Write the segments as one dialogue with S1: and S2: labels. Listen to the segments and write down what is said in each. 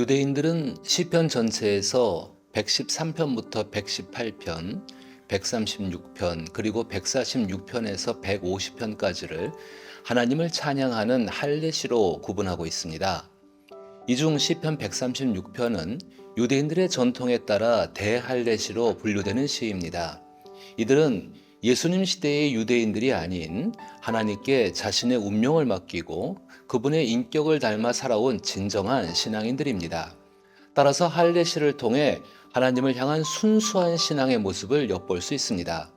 S1: 유대인들은 시편 전체에서 113편부터 118편, 136편, 그리고 146편에서 150편까지를 하나님을 찬양하는 할례시로 구분하고 있습니다. 이 중 시편 136편은 유대인들의 전통에 따라 대할례시로 분류되는 시입니다. 이들은 예수님 시대의 유대인들이 아닌 하나님께 자신의 운명을 맡기고 그분의 인격을 닮아 살아온 진정한 신앙인들입니다. 따라서 할례시를 통해 하나님을 향한 순수한 신앙의 모습을 엿볼 수 있습니다.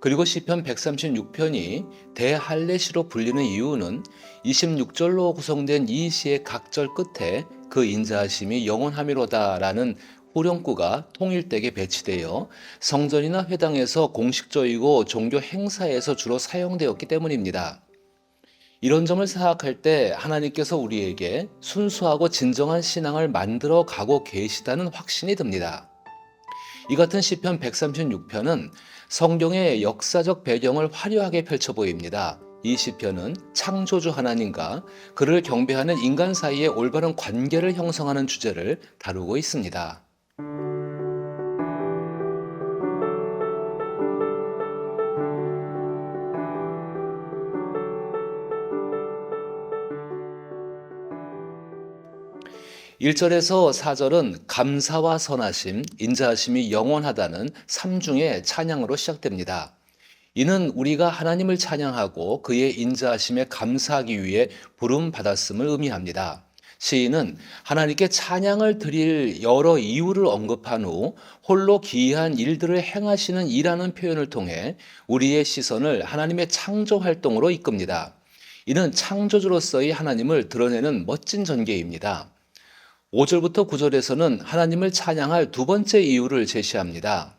S1: 그리고 시편 136편이 대할례시로 불리는 이유는 26절로 구성된 이 시의 각절 끝에 그 인자하심이 영원함이로다라는 후령구가 통일되게 배치되어 성전이나 회당에서 공식적이고 종교 행사에서 주로 사용되었기 때문입니다. 이런 점을 생각할 때 하나님께서 우리에게 순수하고 진정한 신앙을 만들어 가고 계시다는 확신이 듭니다. 이 같은 시편 136편은 성경의 역사적 배경을 화려하게 펼쳐 보입니다. 이 시편은 창조주 하나님과 그를 경배하는 인간 사이의 올바른 관계를 형성하는 주제를 다루고 있습니다. 일절에서 4절은 감사와 선하심, 인자하심이 영원하다는 삼중의 찬양으로 시작됩니다. 이는 우리가 하나님을 찬양하고 그의 인자하심에 감사하기 위해 부름 받았음을 의미합니다. 시인은 하나님께 찬양을 드릴 여러 이유를 언급한 후 홀로 기이한 일들을 행하시는 이라는 표현을 통해 우리의 시선을 하나님의 창조 활동으로 이끕니다. 이는 창조주로서의 하나님을 드러내는 멋진 전개입니다. 5절부터 9절에서는 하나님을 찬양할 두 번째 이유를 제시합니다.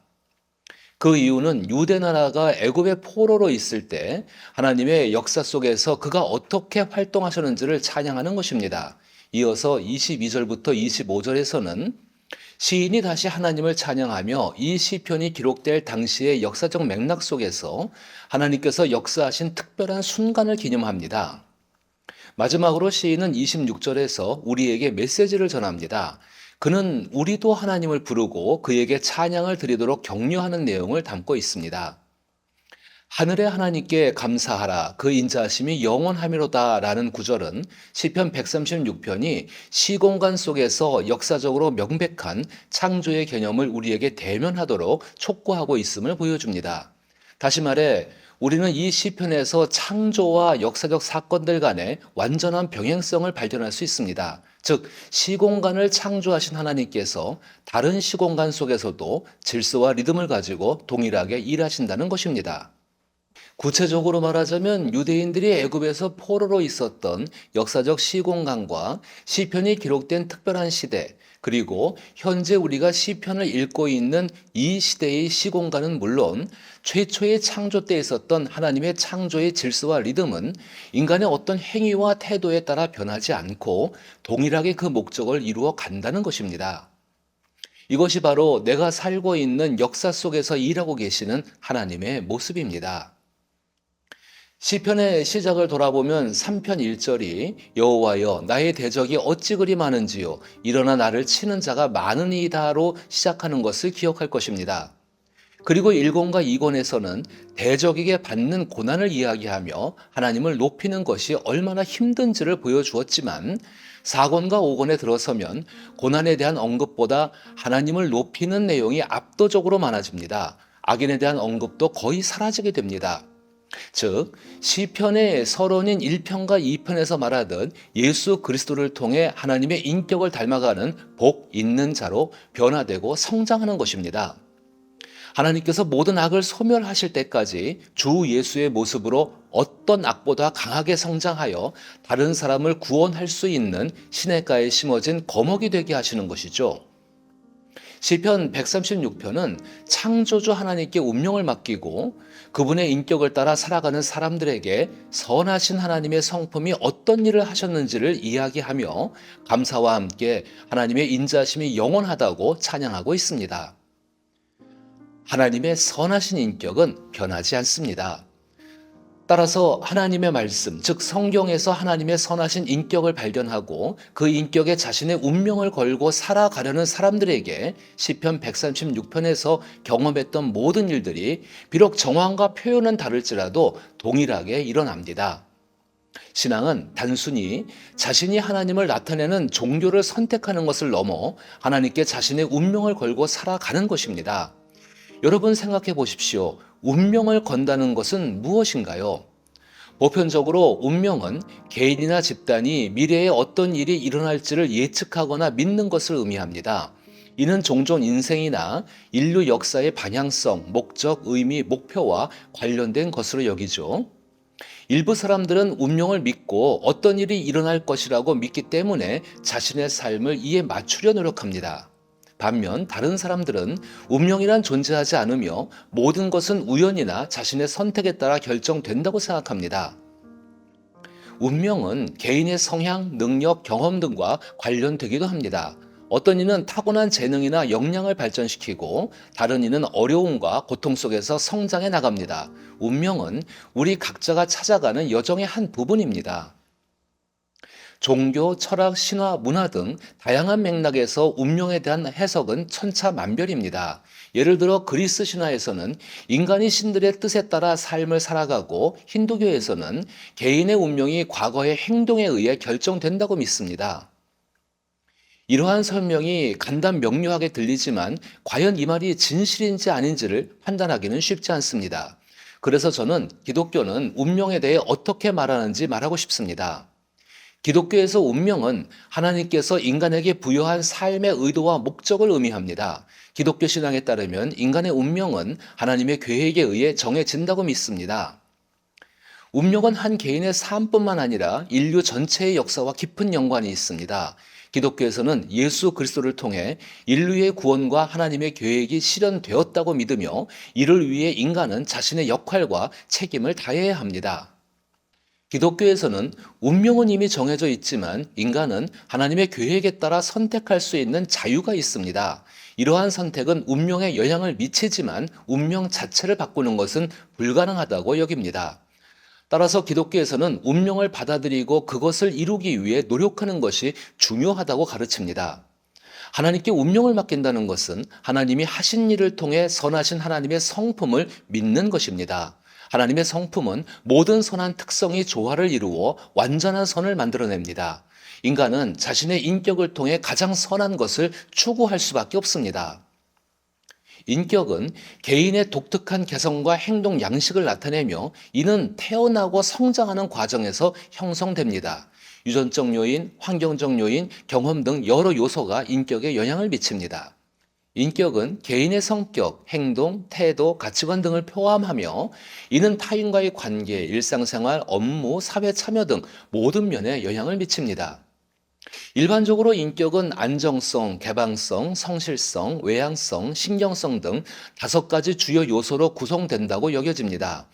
S1: 그 이유는 유대 나라가 애굽의 포로로 있을 때 하나님의 역사 속에서 그가 어떻게 활동하셨는지를 찬양하는 것입니다. 이어서 22절부터 25절에서는 시인이 다시 하나님을 찬양하며 이 시편이 기록될 당시의 역사적 맥락 속에서 하나님께서 역사하신 특별한 순간을 기념합니다. 마지막으로 시인은 26절에서 우리에게 메시지를 전합니다. 그는 우리도 하나님을 부르고 그에게 찬양을 드리도록 격려하는 내용을 담고 있습니다. 하늘의 하나님께 감사하라 그 인자하심이 영원함이로다 라는 구절은 시편 136편이 시공간 속에서 역사적으로 명백한 창조의 개념을 우리에게 대면하도록 촉구하고 있음을 보여줍니다. 다시 말해 우리는 이 시편에서 창조와 역사적 사건들 간의 완전한 병행성을 발견할 수 있습니다. 즉, 시공간을 창조하신 하나님께서 다른 시공간 속에서도 질서와 리듬을 가지고 동일하게 일하신다는 것입니다. 구체적으로 말하자면 유대인들이 애굽에서 포로로 있었던 역사적 시공간과 시편이 기록된 특별한 시대, 그리고 현재 우리가 시편을 읽고 있는 이 시대의 시공간은 물론 최초의 창조 때 있었던 하나님의 창조의 질서와 리듬은 인간의 어떤 행위와 태도에 따라 변하지 않고 동일하게 그 목적을 이루어 간다는 것입니다. 이것이 바로 내가 살고 있는 역사 속에서 일하고 계시는 하나님의 모습입니다. 시편의 시작을 돌아보면 3편 1절이 여호와여 나의 대적이 어찌 그리 많은지요 일어나 나를 치는 자가 많으니다로 시작하는 것을 기억할 것입니다. 그리고 1권과 2권에서는 대적에게 받는 고난을 이야기하며 하나님을 높이는 것이 얼마나 힘든지를 보여주었지만 4권과 5권에 들어서면 고난에 대한 언급보다 하나님을 높이는 내용이 압도적으로 많아집니다. 악인에 대한 언급도 거의 사라지게 됩니다. 즉 시편의 서론인 1편과 2편에서 말하듯 예수 그리스도를 통해 하나님의 인격을 닮아가는 복 있는 자로 변화되고 성장하는 것입니다. 하나님께서 모든 악을 소멸하실 때까지 주 예수의 모습으로 어떤 악보다 강하게 성장하여 다른 사람을 구원할 수 있는 시냇가에 심어진 거목이 되게 하시는 것이죠. 시편 136편은 창조주 하나님께 운명을 맡기고 그분의 인격을 따라 살아가는 사람들에게 선하신 하나님의 성품이 어떤 일을 하셨는지를 이야기하며 감사와 함께 하나님의 인자심이 영원하다고 찬양하고 있습니다. 하나님의 선하신 인격은 변하지 않습니다. 따라서 하나님의 말씀, 즉 성경에서 하나님의 선하신 인격을 발견하고 그 인격에 자신의 운명을 걸고 살아가려는 사람들에게 시편 136편에서 경험했던 모든 일들이 비록 정황과 표현은 다를지라도 동일하게 일어납니다. 신앙은 단순히 자신이 하나님을 나타내는 종교를 선택하는 것을 넘어 하나님께 자신의 운명을 걸고 살아가는 것입니다. 여러분 생각해 보십시오. 운명을 건다는 것은 무엇인가요? 보편적으로 운명은 개인이나 집단이 미래에 어떤 일이 일어날지를 예측하거나 믿는 것을 의미합니다. 이는 종종 인생이나 인류 역사의 방향성, 목적, 의미, 목표와 관련된 것으로 여기죠. 일부 사람들은 운명을 믿고 어떤 일이 일어날 것이라고 믿기 때문에 자신의 삶을 이에 맞추려 노력합니다. 반면 다른 사람들은 운명이란 존재하지 않으며 모든 것은 우연이나 자신의 선택에 따라 결정된다고 생각합니다. 운명은 개인의 성향, 능력, 경험 등과 관련되기도 합니다. 어떤 이는 타고난 재능이나 역량을 발전시키고 다른 이는 어려움과 고통 속에서 성장해 나갑니다. 운명은 우리 각자가 찾아가는 여정의 한 부분입니다. 종교, 철학, 신화, 문화 등 다양한 맥락에서 운명에 대한 해석은 천차만별입니다. 예를 들어 그리스 신화에서는 인간이 신들의 뜻에 따라 삶을 살아가고 힌두교에서는 개인의 운명이 과거의 행동에 의해 결정된다고 믿습니다. 이러한 설명이 간단 명료하게 들리지만 과연 이 말이 진실인지 아닌지를 판단하기는 쉽지 않습니다. 그래서 저는 기독교는 운명에 대해 어떻게 말하는지 말하고 싶습니다. 기독교에서 운명은 하나님께서 인간에게 부여한 삶의 의도와 목적을 의미합니다. 기독교 신앙에 따르면 인간의 운명은 하나님의 계획에 의해 정해진다고 믿습니다. 운명은 한 개인의 삶뿐만 아니라 인류 전체의 역사와 깊은 연관이 있습니다. 기독교에서는 예수 그리스도를 통해 인류의 구원과 하나님의 계획이 실현되었다고 믿으며 이를 위해 인간은 자신의 역할과 책임을 다해야 합니다. 기독교에서는 운명은 이미 정해져 있지만 인간은 하나님의 계획에 따라 선택할 수 있는 자유가 있습니다. 이러한 선택은 운명에 영향을 미치지만 운명 자체를 바꾸는 것은 불가능하다고 여깁니다. 따라서 기독교에서는 운명을 받아들이고 그것을 이루기 위해 노력하는 것이 중요하다고 가르칩니다. 하나님께 운명을 맡긴다는 것은 하나님이 하신 일을 통해 선하신 하나님의 성품을 믿는 것입니다. 하나님의 성품은 모든 선한 특성이 조화를 이루어 완전한 선을 만들어냅니다. 인간은 자신의 인격을 통해 가장 선한 것을 추구할 수밖에 없습니다. 인격은 개인의 독특한 개성과 행동 양식을 나타내며 이는 태어나고 성장하는 과정에서 형성됩니다. 유전적 요인, 환경적 요인, 경험 등 여러 요소가 인격에 영향을 미칩니다. 인격은 개인의 성격, 행동, 태도, 가치관 등을 포함하며 이는 타인과의 관계, 일상생활, 업무, 사회 참여 등 모든 면에 영향을 미칩니다. 일반적으로 인격은 안정성, 개방성, 성실성, 외향성, 신경성 등 다섯 가지 주요 요소로 구성된다고 여겨집니다.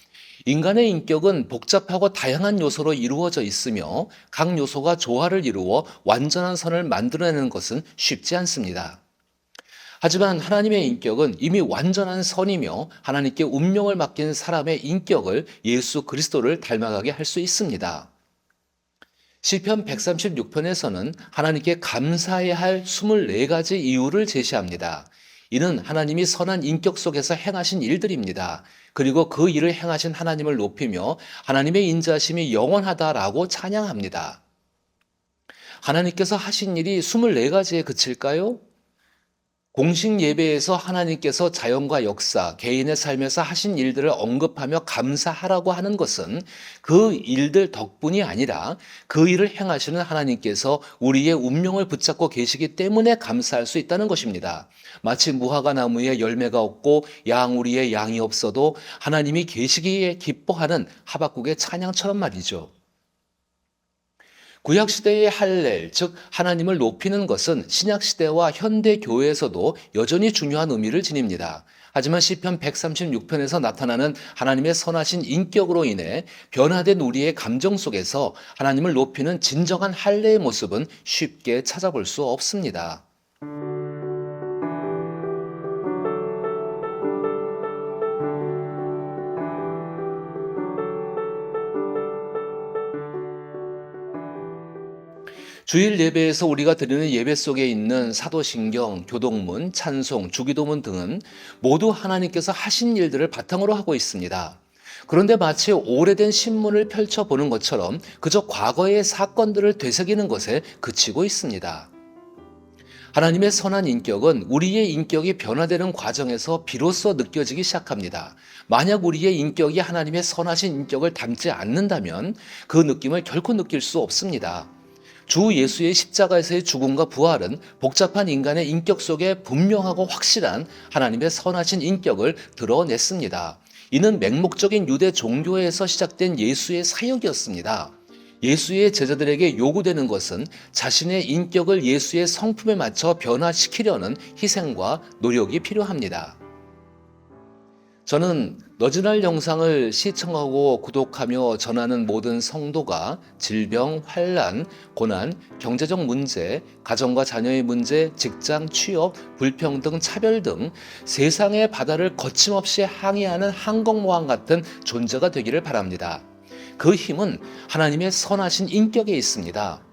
S1: 인간의 인격은 복잡하고 다양한 요소로 이루어져 있으며 각 요소가 조화를 이루어 완전한 선을 만들어내는 것은 쉽지 않습니다. 하지만 하나님의 인격은 이미 완전한 선이며 하나님께 운명을 맡긴 사람의 인격을 예수 그리스도를 닮아가게 할 수 있습니다. 시편 136편에서는 하나님께 감사해야 할 24가지 이유를 제시합니다. 이는 하나님이 선한 인격 속에서 행하신 일들입니다. 그리고 그 일을 행하신 하나님을 높이며 하나님의 인자심이 영원하다라고 찬양합니다. 하나님께서 하신 일이 24가지에 그칠까요? 공식 예배에서 하나님께서 자연과 역사, 개인의 삶에서 하신 일들을 언급하며 감사하라고 하는 것은 그 일들 덕분이 아니라 그 일을 행하시는 하나님께서 우리의 운명을 붙잡고 계시기 때문에 감사할 수 있다는 것입니다. 마치 무화과 나무에 열매가 없고 양우리에 양이 없어도 하나님이 계시기에 기뻐하는 하박국의 찬양처럼 말이죠. 구약 시대의 할렐, 즉 하나님을 높이는 것은 신약 시대와 현대 교회에서도 여전히 중요한 의미를 지닙니다. 하지만 시편 136편에서 나타나는 하나님의 선하신 인격으로 인해 변화된 우리의 감정 속에서 하나님을 높이는 진정한 할례의 모습은 쉽게 찾아볼 수 없습니다. 주일 예배에서 우리가 드리는 예배 속에 있는 사도신경, 교동문, 찬송, 주기도문 등은 모두 하나님께서 하신 일들을 바탕으로 하고 있습니다. 그런데 마치 오래된 신문을 펼쳐보는 것처럼 그저 과거의 사건들을 되새기는 것에 그치고 있습니다. 하나님의 선한 인격은 우리의 인격이 변화되는 과정에서 비로소 느껴지기 시작합니다. 만약 우리의 인격이 하나님의 선하신 인격을 닮지 않는다면 그 느낌을 결코 느낄 수 없습니다. 주 예수의 십자가에서의 죽음과 부활은 복잡한 인간의 인격 속에 분명하고 확실한 하나님의 선하신 인격을 드러냈습니다. 이는 맹목적인 유대 종교에서 시작된 예수의 사역이었습니다. 예수의 제자들에게 요구되는 것은 자신의 인격을 예수의 성품에 맞춰 변화시키려는 희생과 노력이 필요합니다. 저는 너지날 영상을 시청하고 구독하며 전하는 모든 성도가 질병, 환란, 고난, 경제적 문제, 가정과 자녀의 문제, 직장, 취업, 불평등, 차별 등 세상의 바다를 거침없이 항해하는 항공모함 같은 존재가 되기를 바랍니다. 그 힘은 하나님의 선하신 인격에 있습니다.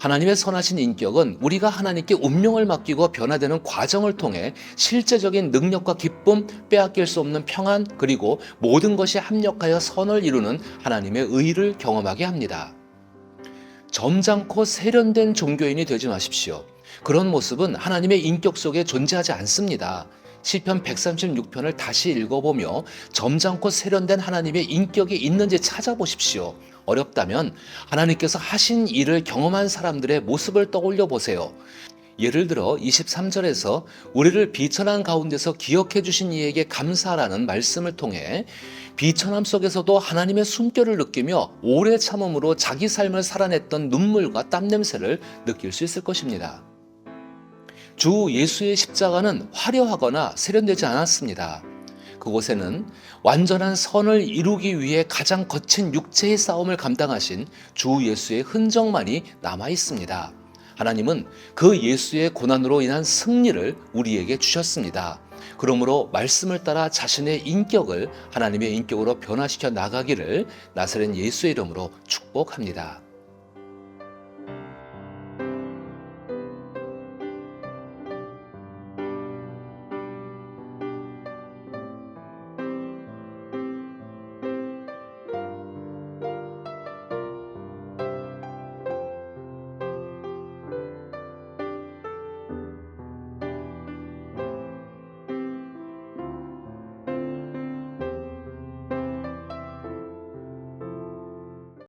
S1: 하나님의 선하신 인격은 우리가 하나님께 운명을 맡기고 변화되는 과정을 통해 실제적인 능력과 기쁨, 빼앗길 수 없는 평안, 그리고 모든 것이 합력하여 선을 이루는 하나님의 의를 경험하게 합니다. 점잖고 세련된 종교인이 되지 마십시오. 그런 모습은 하나님의 인격 속에 존재하지 않습니다. 시편 136편을 다시 읽어보며 점잖고 세련된 하나님의 인격이 있는지 찾아보십시오. 어렵다면 하나님께서 하신 일을 경험한 사람들의 모습을 떠올려 보세요. 예를 들어 23절에서 우리를 비천한 가운데서 기억해 주신 이에게 감사라는 말씀을 통해 비천함 속에서도 하나님의 숨결을 느끼며 오래 참음으로 자기 삶을 살아냈던 눈물과 땀 냄새를 느낄 수 있을 것입니다. 주 예수의 십자가는 화려하거나 세련되지 않았습니다. 그곳에는 완전한 선을 이루기 위해 가장 거친 육체의 싸움을 감당하신 주 예수의 흔적만이 남아 있습니다. 하나님은 그 예수의 고난으로 인한 승리를 우리에게 주셨습니다. 그러므로 말씀을 따라 자신의 인격을 하나님의 인격으로 변화시켜 나가기를 나사렛 예수의 이름으로 축복합니다.